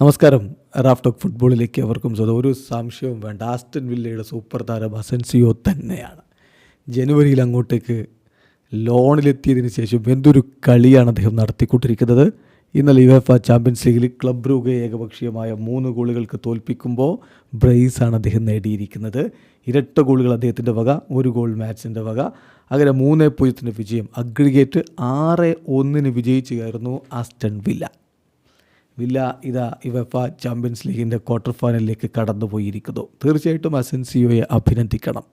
നമസ്കാരം. Raf talk ഫുട്ബോളിലേക്ക് അവർക്കും സ്വന്തം ഒരു സംശയവും വേണ്ട. ആസ്റ്റൻ വില്ലയുടെ സൂപ്പർ താരം അസൻസിയോ തന്നെയാണ്. ജനുവരിയിൽ അങ്ങോട്ടേക്ക് ലോണിലെത്തിയതിന് ശേഷം എന്തൊരു കളിയാണ് അദ്ദേഹം നടത്തിക്കൊണ്ടിരിക്കുന്നത്. ഇന്നലെ യുഎഫ ചാമ്പ്യൻസ് ലീഗിൽ ക്ലബ് രൂപ ഏകപക്ഷീയമായ മൂന്ന് ഗോളുകൾക്ക് തോൽപ്പിക്കുമ്പോൾ ബ്രേസാണ് അദ്ദേഹം നേടിയിരിക്കുന്നത്. ഇരട്ട ഗോളുകൾ അദ്ദേഹത്തിന്റെ വക ഒരു ഗോൾ മാച്ചിന്റെ വക. അങ്ങനെ മൂന്ന് പൂജ്യത്തിന്റെ വിജയം. അഗ്രിഗേറ്റ് ആറ് ഒന്നിന് വിജയിച്ചുകയായിരുന്നു ആസ്റ്റൺ വില്ല. വില്ല ഇതാ ഇവഫ ചാമ്പ്യൻസ് ലീഗിന്റെ ക്വാർട്ടർ ഫൈനലിലേക്ക് കടന്നുപോയിരിക്കുന്നു. തീർച്ചയായിട്ടും അസെൻസിയോയെ അഭിനന്ദിക്കണം.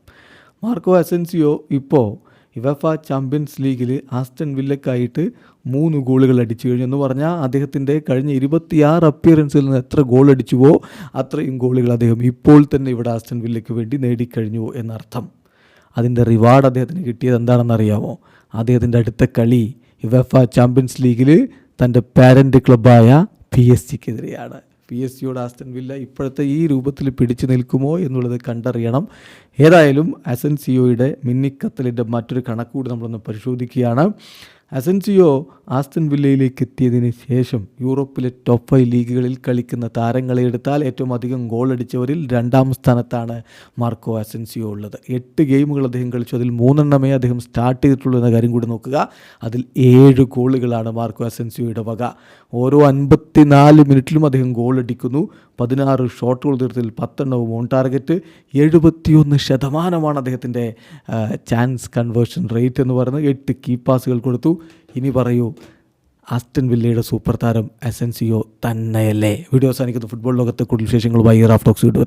മാർക്കോ അസെൻസിയോ ഇപ്പോൾ ഇവഫ ചാമ്പ്യൻസ് ലീഗിൽ ആസ്റ്റൺ വില്ലക്കായിട്ട് മൂന്ന് ഗോളുകൾ അടിച്ചു കഴിഞ്ഞു എന്ന് പറഞ്ഞാൽ അദ്ദേഹത്തിന്റെ കഴിഞ്ഞ ഇരുപത്തിയാറ് അപ്പിയറൻസിൽ നിന്ന് എത്ര ഗോൾ അടിച്ചുവോ അത്രയും ഗോളുകൾ അദ്ദേഹം ഇപ്പോൾ തന്നെ ഇവിടെ ആസ്റ്റൺ വില്ലയ്ക്ക് വേണ്ടി നേടിക്കഴിഞ്ഞു എന്നർത്ഥം. അതിന്റെ റിവാർഡ് അദ്ദേഹത്തിന് കിട്ടിയത് എന്താണെന്ന് അറിയാമോ അദ്ദേഹത്തിന്റെ അടുത്ത കളി യുവഫ ചാമ്പ്യൻസ് ലീഗിൽ തന്റെ പാരന്റ് ക്ലബ്ബായ പി എസ് സിക്കെതിരെയാണ്. പി എസ് സിയോട് ആസ്റ്റൻ വില്ല ഇപ്പോഴത്തെ ഈ രൂപത്തിൽ പിടിച്ചു നിൽക്കുമോ എന്നുള്ളത് കണ്ടറിയണം. ഏതായാലും അസൻസിയോയുടെ മിന്നിക്കത്തലിന്റെ മറ്റൊരു കണക്കുകൂടി നമ്മളൊന്ന് പരിശോധിക്കുകയാണ്. അസൻസിയോ ആസ്റ്റൻ വില്ലയിലേക്ക് എത്തിയതിന് ശേഷം യൂറോപ്പിലെ ടോപ്പ് ഫൈവ് ലീഗുകളിൽ കളിക്കുന്ന താരങ്ങളെ എടുത്താൽ ഏറ്റവും അധികം ഗോൾ അടിച്ചവരിൽ രണ്ടാം സ്ഥാനത്താണ് മാർക്കോ അസൻസിയോ ഉള്ളത്. എട്ട് ഗെയിമുകൾ അദ്ദേഹം കളിച്ചു. അതിൽ മൂന്നെണ്ണമേ അദ്ദേഹം സ്റ്റാർട്ട് ചെയ്തിട്ടുള്ളൂ എന്ന കാര്യം കൂടി നോക്കുക. അതിൽ ഏഴ് ഗോളുകളാണ് മാർക്കോ അസൻസിയോയുടെ വക. ഓരോ അൻപത്തിനാല് മിനിറ്റിലും അദ്ദേഹം ഗോൾ അടിക്കുന്നു. പതിനാറ് ഷോട്ടുകൾ തീർത്തിൽ പത്തെണ്ണവും ഓൺ ടാർഗറ്റ് എഴുപത്തിയൊന്ന് ശതമാനമാണ് അദ്ദേഹത്തിന്റെ ചാൻസ് കൺവേർഷൻ റേറ്റ് എന്ന് പറയുന്നത്. എട്ട് കീ പാസുകൾ കൊടുത്തു. ഇനി പറയൂ ആസ്റ്റൻ വില്ലയുടെ സൂപ്പർ താരം അസൻസിയോ തന്നെയല്ലേ? വീഡിയോ അവസാനിക്കുന്ന. ഫുട്ബോൾ ലോകത്തെ കൂടുതൽ വിശേഷങ്ങളുമായി റാഫ് ടോക്സ് വീണ്ടും